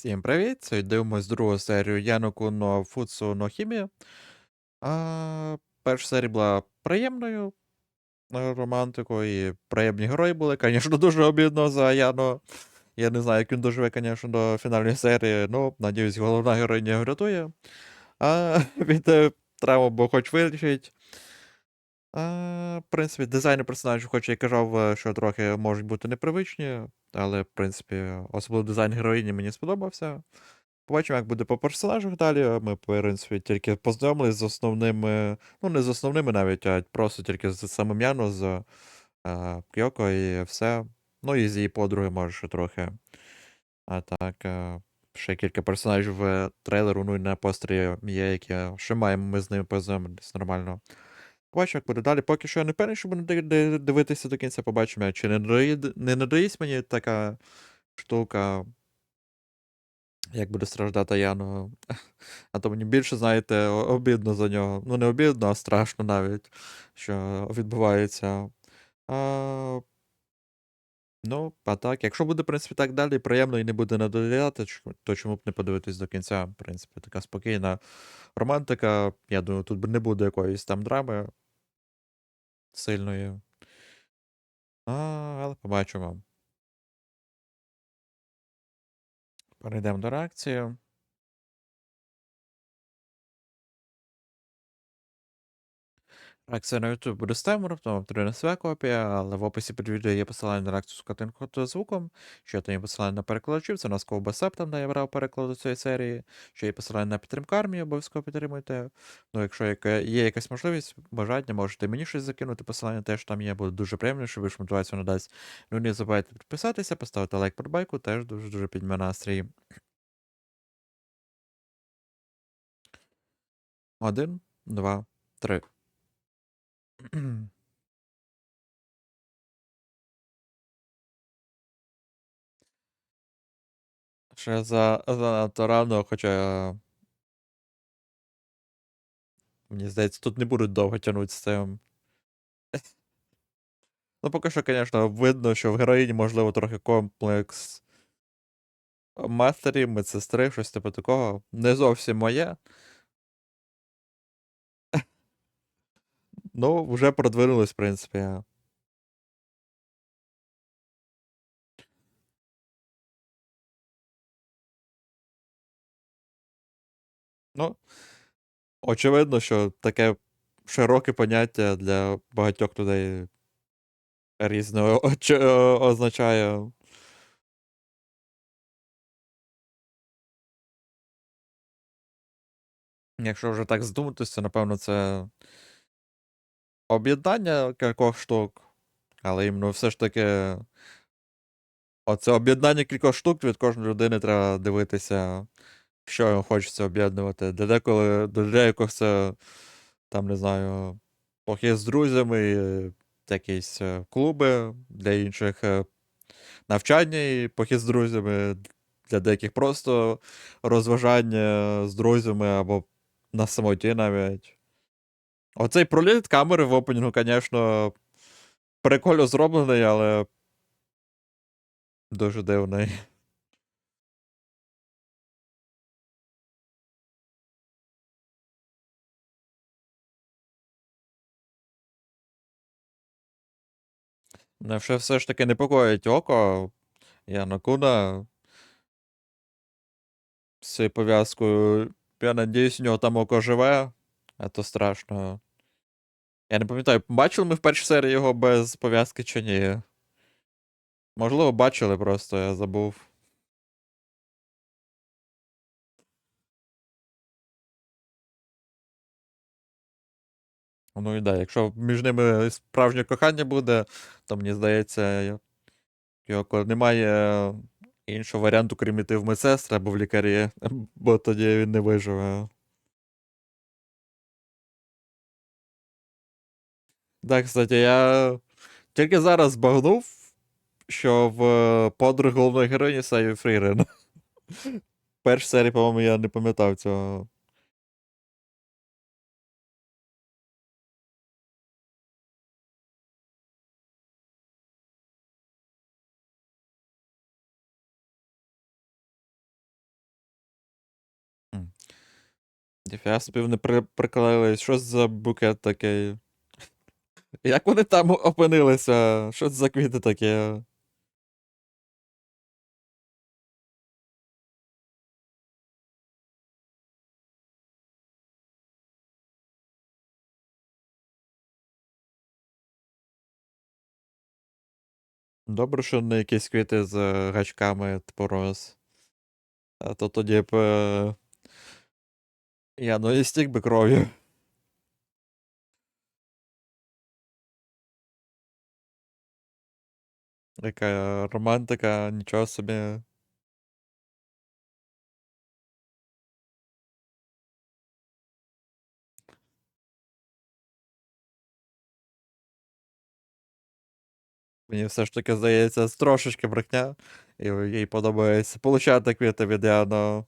Всім привіт! Сьогодні дивимось другу серію Яноку но Фуцу но Хімі. А, перша серія була приємною е, романтикою, і приємні герої були. Звісно, дуже обідно за Яно. Я не знаю, як він доживе, звісно, до фінальної серії. Ну, надіюсь, головна героїня врятує. А, від е, травми, бо хоч вилічить. А, в принципі, дизайни персонажів, хоч я казав, е, що трохи можуть бути непривичні, але, в принципі, особливо дизайн героїні мені сподобався. Побачимо, як буде по персонажах далі. Ми, в принципі, тільки познайомились з основними, ну, не з основними навіть, а просто тільки з самим Яно, з е, Кьоко і все. Ну, і з її подруги, може, ще трохи. А так, е, ще кілька персонажів в трейлеру, ну і на постері є, які ще маємо ми з ними познайомитись нормально. Побачимо, як буде далі. Поки що я не певний, що буду ди- ди- дивитися до кінця, побачимо, чи не надоїд- не надоїсть мені така штука, як буде страждати Яно. А то мені більше, знаєте, обідно за нього. Ну, не обідно, а страшно навіть, що відбувається. А, ну, а так, якщо буде, в принципі, так далі, приємно і не буде надоїдати, то чому б не подивитись до кінця, в принципі, така спокійна романтика. Я думаю, тут не буде якоїсь там драми сильної. А, але побачимо. Перейдемо до реакції. Реакція на YouTube буде з таймером, тому потрібна своя копія, але в описі під відео є посилання на реакцію з картинкою та звуком, що там є посилання на перекладачів, це у нас Ковбасеп, там де я брав перекладу цієї серії, що є посилання на підтримку армії, обов'язково підтримуйте. Ну, якщо є якась можливість, бажання, можете мені щось закинути, посилання теж там є, буде дуже приємно, що ж мотивацію надасть. Ну, не забувайте підписатися, поставити лайк під байку, теж дуже-дуже підніме настрій. Один, два, три. Ще за занадто рано, хоча. Мені здається, тут не будуть довго тягнути з цим. Ну, поки що, звісно, видно, що в героїні, можливо, трохи комплекс матері, медсестри, щось типу такого. Не зовсім моє. Ну, вже продвинулись, в принципі. Ну, очевидно, що таке широке поняття для багатьох людей о- означає. Якщо вже так здуматися, напевно, це об'єднання кількох штук, але іменно все ж таки. Оце об'єднання кількох штук від кожної людини треба дивитися, що йому хочеться об'єднувати. Для деколи, для деяких це, там, не знаю, похід з друзями, якісь е, клуби, для інших е, навчання і похід з друзями, для деяких просто розважання з друзями або на самоті навіть. Оцей проліт камери в опенінгу, звісно, прикольно зроблений, але дуже дивний. Мене все, все ж таки непокоїть око. Яна Куна з цією пов'язкою. Я надіюсь, у нього там око живе, а то страшно. Я не пам'ятаю, бачили ми в першій серії його без пов'язки чи ні? Можливо, бачили просто, я забув. Ну і да, якщо між ними справжнє кохання буде, то мені здається, його немає іншого варіанту, крім іти в медсестри або в лікарі, бо тоді він не виживе. Да, кстати, я тільки зараз збагнув, що в е, подруг головної героїні Сайві Фрірен. Першій серії, по-моєму, я не пам'ятав цього. Дефіаспів не приклеїлись. Що за букет такий? Як вони там опинилися? Що це за квіти такі? Добре, що не якісь квіти з е, гачками, роз. А то тоді б. е, Я ну і стік би кров'ю. Яка романтика, нічого собі. Мені все ж таки здається, трошечки брехня. І їй подобається получати квіти від Яно.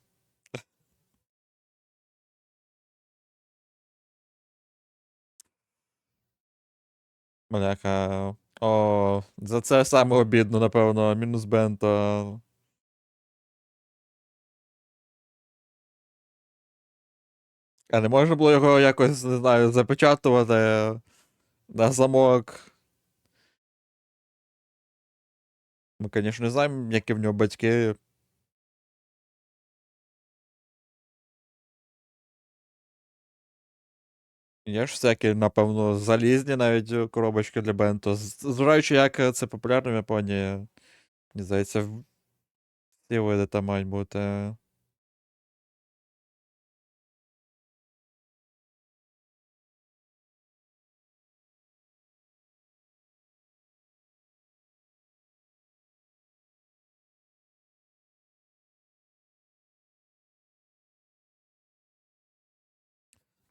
Маляка. О, за це саме обідно, напевно, мінус бента. А не можна було його якось, не знаю, запечатувати на замок. Ми, звісно, не знаємо, які в нього батьки. Є ж всякі, напевно, залізні навіть е, коробочки для бенто. Зважаючи, як е, це популярно в Японії, мені здається, всі види там мають бути.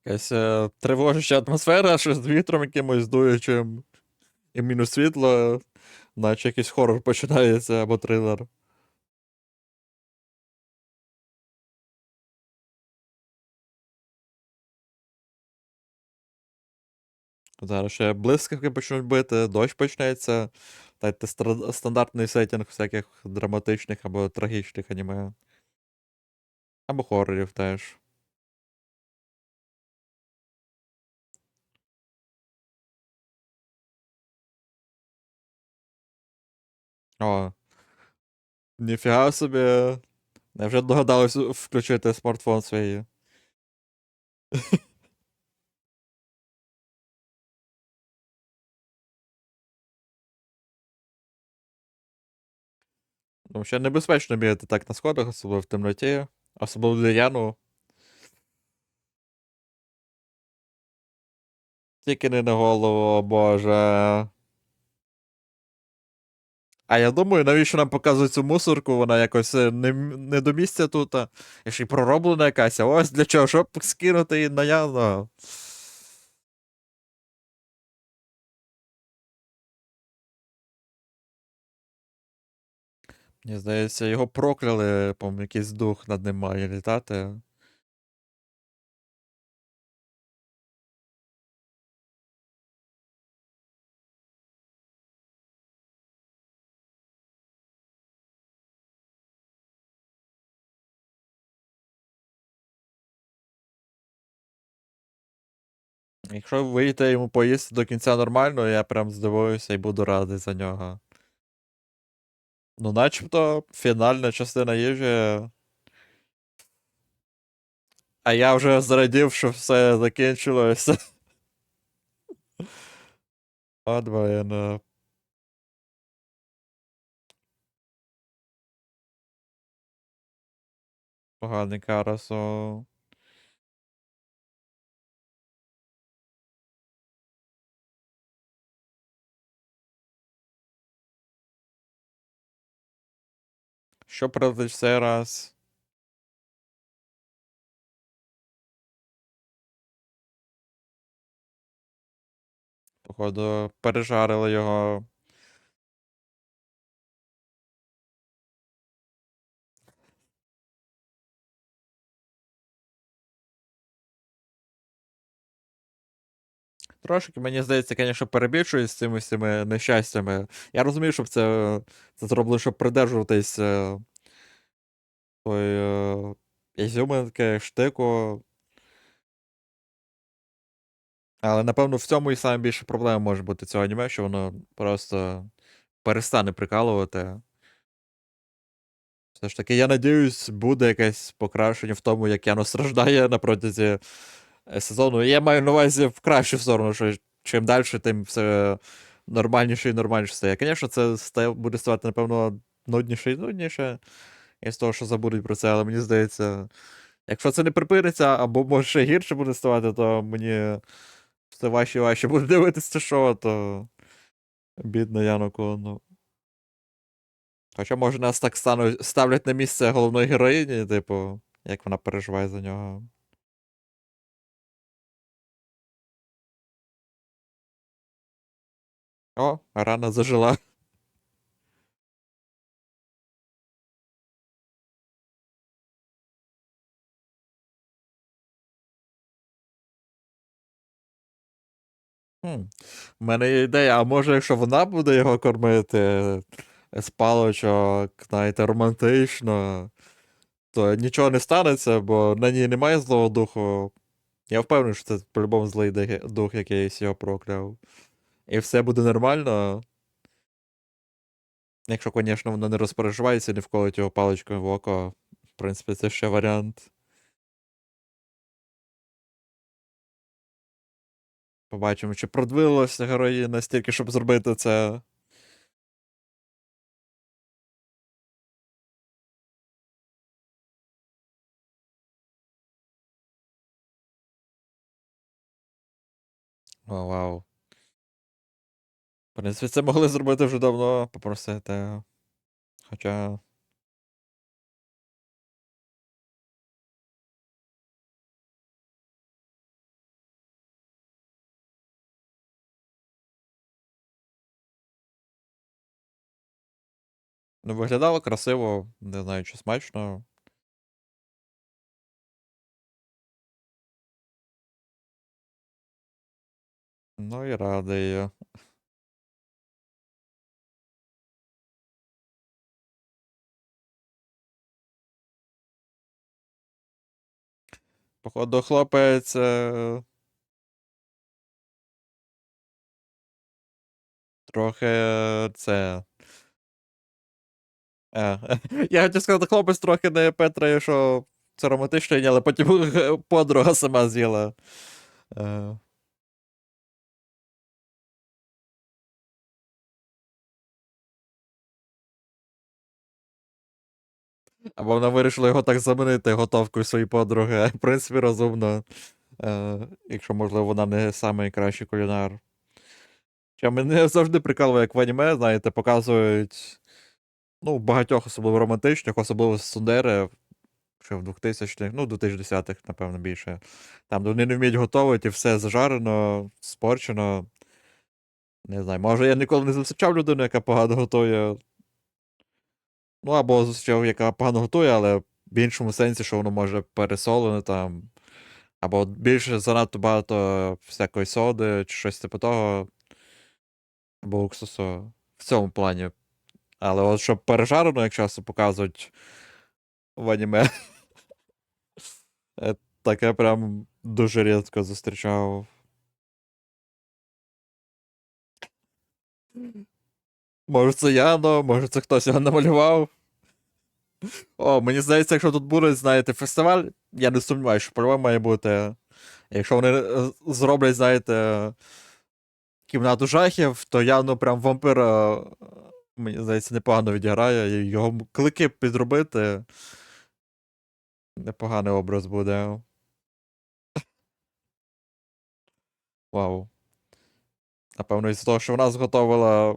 Якась е, тривожаща атмосфера, що з вітром якимось дуючим, і мінус світло, наче якийсь хорор починається або трилер. Зараз ще блискавки почнуть бити, дощ почнеться. Та це стандартний сеттинг всяких драматичних або трагічних аніме. Або хорорів теж. О. Ніфіга собі. Я вже догадалась включити смартфон свій. Ну, ще небезпечно бігати так на сходах, особливо в темноті. Особливо для Яну. Тільки не на голову, о боже. А я думаю, навіщо нам показують цю мусорку, вона якось е, не, не до місця тут. а ще й пророблена якась. А ось для чого? Щоб скинути її на Яну. Мені здається, його прокляли, по якийсь дух над ним має літати. Якщо вийде йому поїсти до кінця нормально, я прям здивуюся і буду радий за нього. Ну, начебто, фінальна частина їжі. А я вже зрадів, що все закінчилося. От, блин. е. Поганий Карасо. Що в цей раз? Походу, пережарили його. Трошки, мені здається, звісно, перебільшують з цими всіми нещастями. Я розумію, щоб це, це зроблено, щоб придержуватись е, тої е, ізюминки, штику. Але, напевно, в цьому і саме більша проблема може бути цього аніме, що воно просто перестане прикалувати. Все ж таки, я надіюсь, буде якесь покращення в тому, як Яно страждає на протязі сезону. Я маю на увазі в кращу сторону, що чим далі, тим все нормальніше і нормальніше стає. Звісно, це стає, буде ставати, напевно, нудніше і нудніше. Із того, що забудуть про це, але мені здається, якщо це не припиниться, або може ще гірше буде ставати, то мені все важче і важче буде дивитися шоу, то бідна Яно Коно. Хоча, може, нас так стану, ставлять на місце головної героїні, типу, як вона переживає за нього. О, рана зажила. У мене є ідея, а може, якщо вона буде його кормити з палочок, знаєте, романтично, то нічого не станеться, бо на ній немає злого духу. Я впевнений, що це по-любому злий дух якийсь його прокляв. І все буде нормально. Якщо, звісно, вона не розпереживається не вколить його паличкою в око. В принципі, це ще варіант. Побачимо, чи продвинулася героїня настільки, щоб зробити це. О, вау. Принципі, це могли зробити вже давно, попросити. Хоча. Ну, виглядало красиво, не знаю, чи смачно. Ну і радий. Походу, хлопець. е, Трохи е, це. Е, я хотів сказати, хлопець трохи не Петра, що це романтична але потім подруга сама з'їла. Е, Або вона вирішила його так замінити готовкою своєї подруги. В принципі, розумно. Е, Якщо, можливо, вона не найкращий кулінар. Хоча мене завжди прикалує, як в аніме, знаєте, показують. Ну, багатьох, особливо романтичних, особливо Сундери, ще в 2000-х, ну, 2010-х, напевно, більше. Там, вони не вміють готувати, все зажарено, спорчено. Не знаю, може, я ніколи не зустрічав людину, яка погано готує. Ну, або зустрічав, яка погано готує, але в іншому сенсі, що воно може пересолене там. Або більше занадто багато всякої соди, чи щось типу того. Або уксусу. В цьому плані. Але от щоб пережарено, як часто показують в аніме. е, Таке прям дуже рідко зустрічав. Може це Яно, може це хтось його намалював. О, мені здається, якщо тут буде, знаєте, фестиваль, я не сумніваюся, що по має бути. Якщо вони е, зроблять, знаєте, кімнату жахів, то явно прям вампира, е, мені здається, непогано відіграє. Його клики підробити. Непоганий образ буде. Вау. Напевно, із того, що вона зготовила.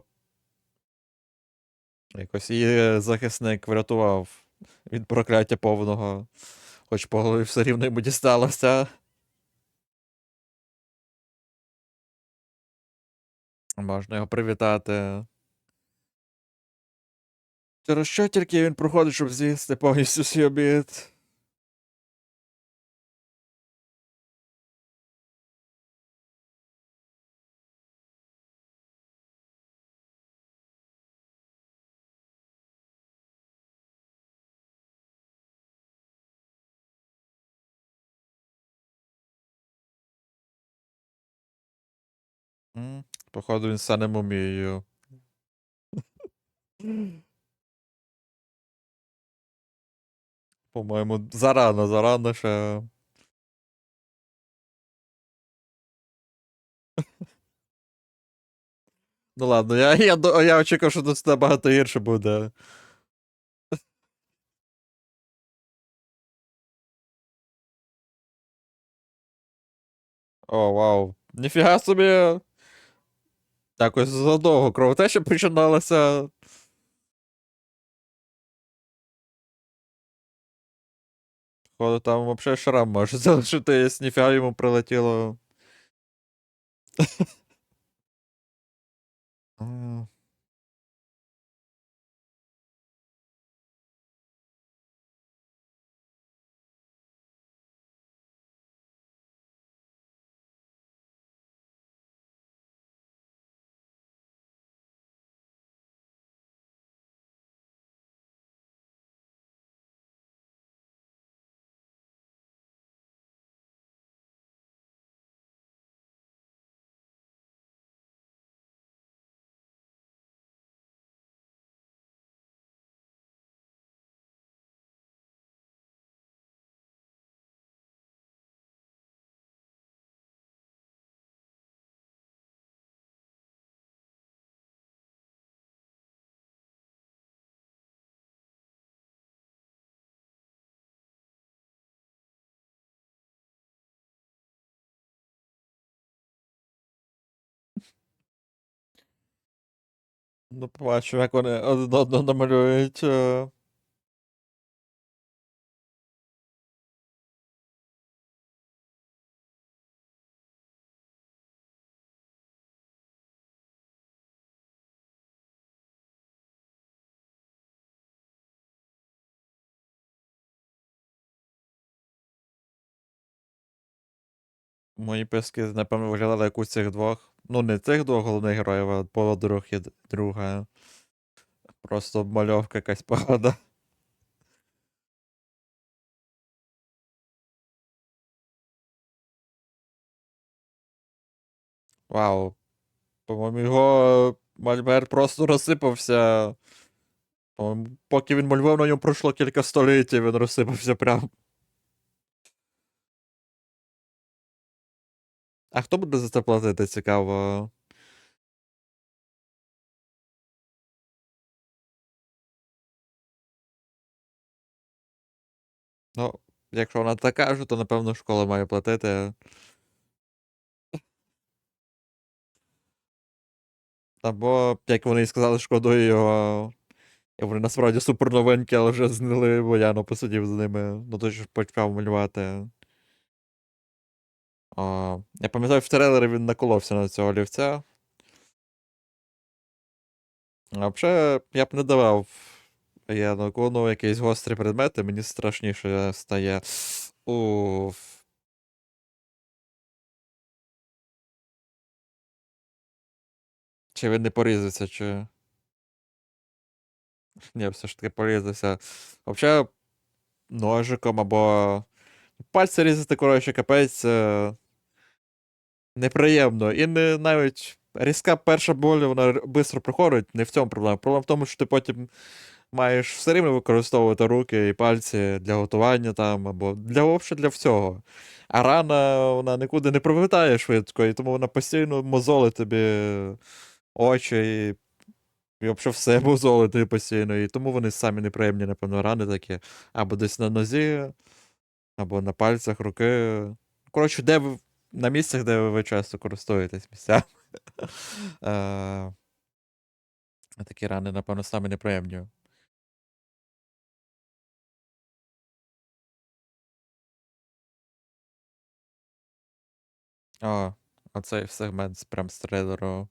Якось її захисник врятував від прокляття повного. Хоч по голові все рівно йому дісталося. Можна його привітати. Через що тільки він проходить, щоб з'їсти повністю свій обід? М, Походу, він стане мумією. По-моєму, зарано, зарано ще. Ну ладно, я, я, я очікував, що тут набагато гірше буде. О, вау. Ніфіга собі. Так ось задовго кровотеча починалася. Походу, там взагалі шрам може залишитись, ніфіга йому прилетіло. А, Ну, побачимо, як вони один одного намалюють. е. Мої писки, напевно, виглядали як у цих двох. Ну, не цих двох головних героїв, а подруг і друга. Просто обмальовка якась погана. Вау. По-моєму, його мольбер просто розсипався. Поки він малював, на ньому пройшло кілька століть, він розсипався прям. А хто буде за це платити, цікаво? Ну, якщо вона так каже, то напевно школа має платити. Або, як вони і сказали, шкодує його. І вони насправді супер новенькі, але вже знили, бо Яно посидів з ними. Ну то ж почав малювати. О, я пам'ятаю, в трейлері він наколовся на цього олівця. А взагалі, я б не давав Яну Кону якісь гострі предмети, мені страшніше стає. Уф. Чи він не порізався, чи. Ні, все ж таки порізався. Взагалі, ножиком або. Пальці різати, коротше, капець. Неприємно. І не навіть різка перша боль, вона швидко проходить, не в цьому проблема. Проблема в тому, що ти потім маєш все рівно використовувати руки і пальці для готування там, або для взагалі для всього. А рана вона нікуди не провертає швидко, і тому вона постійно мозолить тобі очі і, і взагалі все мозолить тобі постійно. І тому вони самі неприємні, напевно, рани такі. Або десь на нозі, або на пальцях руки. Коротше, де. На місцях, де ви часто користуєтесь місцями. Е, Такі рани, напевно, самі неприємні. О, оцей сегмент прям з трейлеру.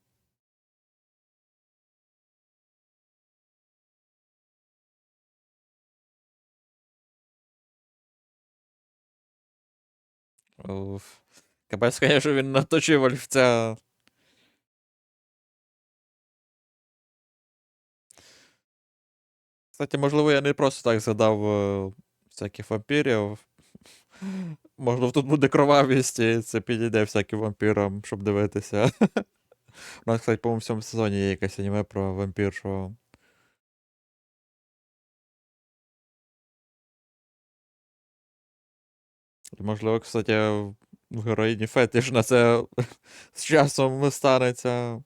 Уф. Капець, звісно, він наточив олівця. Кстати, можливо, я не просто так згадав е, всяких вампірів. Можливо, тут буде кровавість, і це підійде всяким вампірам, щоб дивитися. У нас, кстати, по-моєму, в цьому сезоні є якесь аніме про вампіршу. Можливо, кстати, в героїні фетиш на це з часом станеться.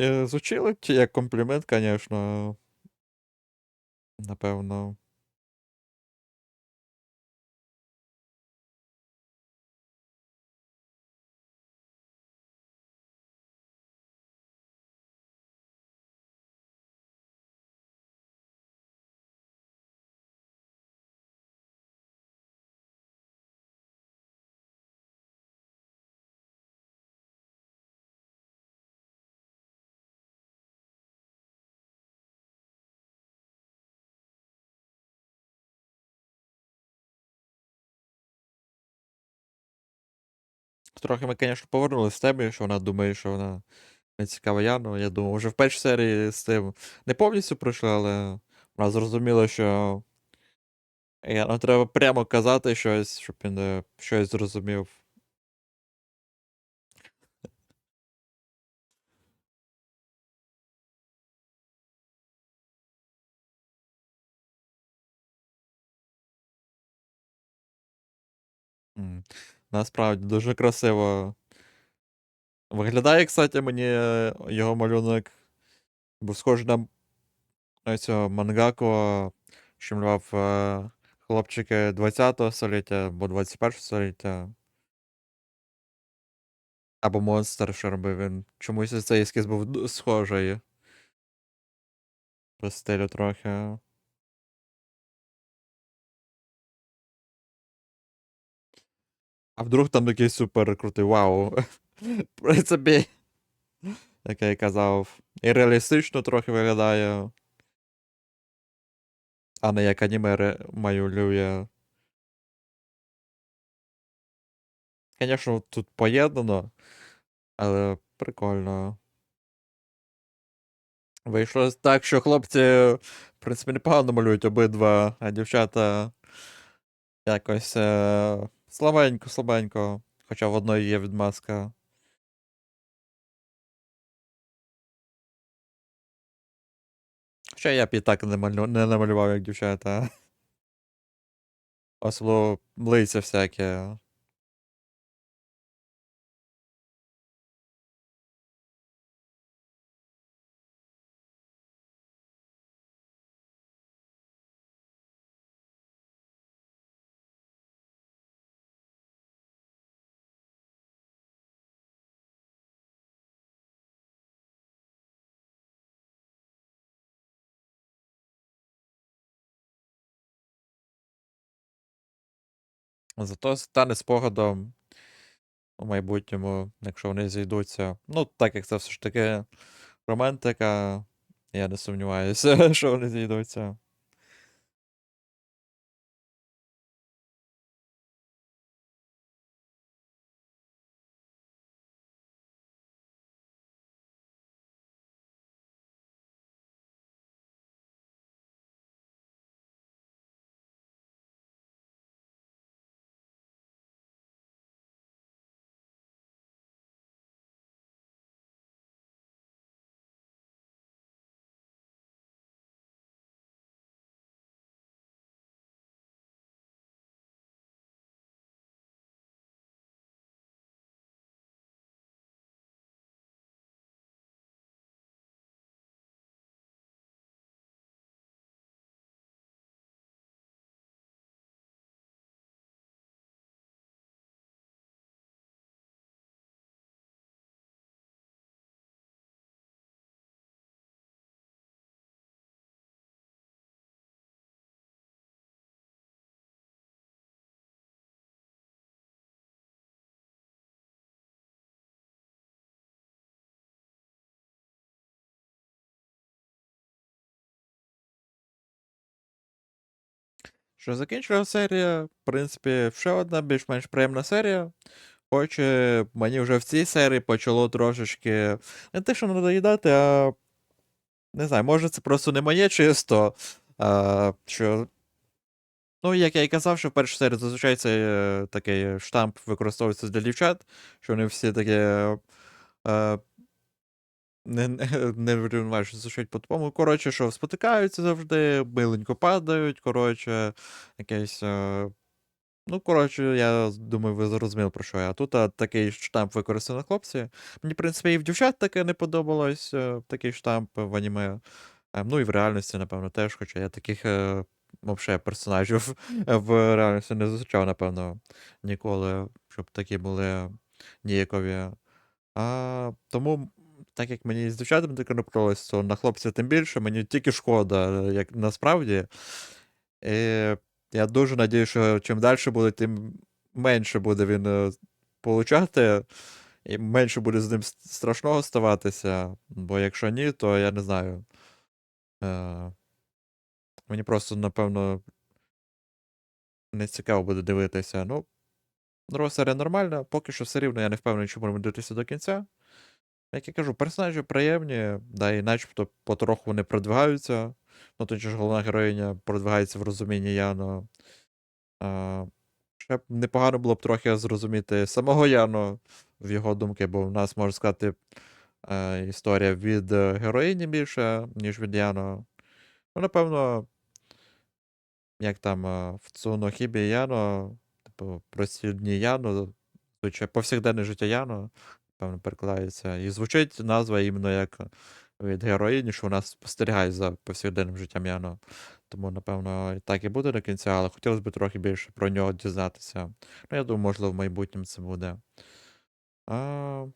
Е, Звучило як комплімент, звісно. Напевно. Трохи ми, звісно, повернулися з темі, що вона думає, що вона не цікава Яну. Я думав, вже в першій серії з тим не повністю пройшла, але вона зрозуміла, що Яну треба прямо казати щось, щоб він е, щось зрозумів. Насправді дуже красиво. Виглядає, кстати, мені його малюнок був схожий на, на цього мангаку, що малював е, хлопчики 20-го століття або 21-го століття. Або монстр, що робив він. Чомусь цей ескіз був схожий. По стилю трохи. А вдруг там такий супер крутий вау. В принципі, як я казав. І реалістично трохи виглядає. А не як аніме малює. Звісно, тут поєднано, але прикольно. Вийшло так, що хлопці, в принципі, непогано малюють обидва, а дівчата якось е, слабенько, слабенько. Хоча в одної є відмазка. Хоча я б і так не, малю... не намалював, як дівчата. Особливо лиця всяке. Зато стане спогадом у майбутньому, якщо вони зійдуться. Ну, так як це все ж таки романтика, я не сумніваюся, що вони зійдуться. Що закінчила серія, в принципі, ще одна більш-менш приємна серія. Коротше, мені вже в цій серії почало трошечки не те, що надоїдати, а не знаю, може це просто не моє чисто. А, що... Ну, як я і казав, що в першій серії зазвичай цей е, такий штамп використовується для дівчат, що вони всі такі. Е, не, не, врівноважено, що звучить по-тому. Коротше, що спотикаються завжди, миленько падають, коротше, якесь. Е, Ну, коротше, я думаю, ви зрозуміли, про що я. Тут а, такий штамп використаний на хлопці. Мені, в принципі, і в дівчат таке не подобалось, е, такий штамп в аніме. Е, Ну і в реальності, напевно, теж, хоча я таких е, вообще персонажів в реальності не зустрічав, напевно, ніколи, щоб такі були ніякові. А, тому, так як мені з дівчатами таке не подобалось, то на хлопців тим більше, мені тільки шкода, як насправді. І я дуже надію, що чим далі буде, тим менше буде він е, получати, і менше буде з ним страшного ставатися. Бо якщо ні, то я не знаю. Е, мені просто, напевно, не цікаво буде дивитися. Ну, серія нормальна, поки що все рівно я не впевнений, що будемо дивитися до кінця. Як я кажу, персонажі приємні, да, і начебто потроху вони продвигаються. Ну, же ж головна героїня продвигається в розумінні Яно. А, ще б непогано було б трохи зрозуміти самого Яно в його думки, бо в нас, можна сказати, е, історія від е, героїні більше, ніж від Яно. Ну, напевно, як там е, в Цунохібі Яно, типу, прості дні Яно, повсякденне життя Яно, певно, перекладається. І звучить назва іменно як від героїні, що вона спостерігає за повсякденним життям Яно. Тому, напевно, так і буде до кінця, але хотілося б трохи більше про нього дізнатися. Ну, я думаю, можливо, в майбутньому це буде. А...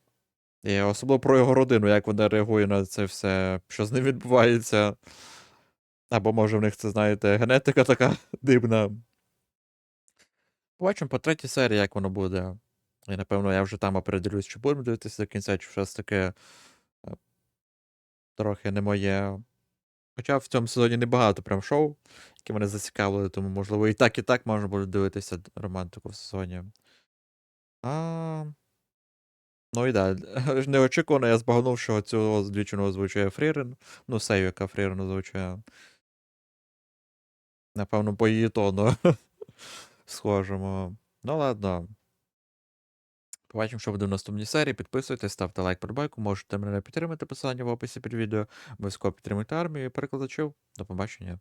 І особливо про його родину, як вона реагує на це все, що з ним відбувається. Або може в них це, знаєте, генетика така дивна. Побачимо по третій серії, як воно буде. І напевно я вже там определюсь, чи будемо дивитися до кінця, чи щось таке е, трохи не моє. Хоча в цьому сезоні небагато прям шоу, які мене зацікавили, тому, можливо, і так, і так можна буде дивитися романтику в сезоні. А... Ну і да, неочікувано я збагнув, що цю дівчину озвучує Фрірен. Ну, Сею, яка Фрірен озвучує. Напевно, по її тону схожому. Ну ладно. Побачимо, що буде в наступній серії. Підписуйтесь, ставте лайк подобайку, можете мене підтримати посилання в описі під відео. Обов'язково підтримуйте армію і перекладачів. До побачення.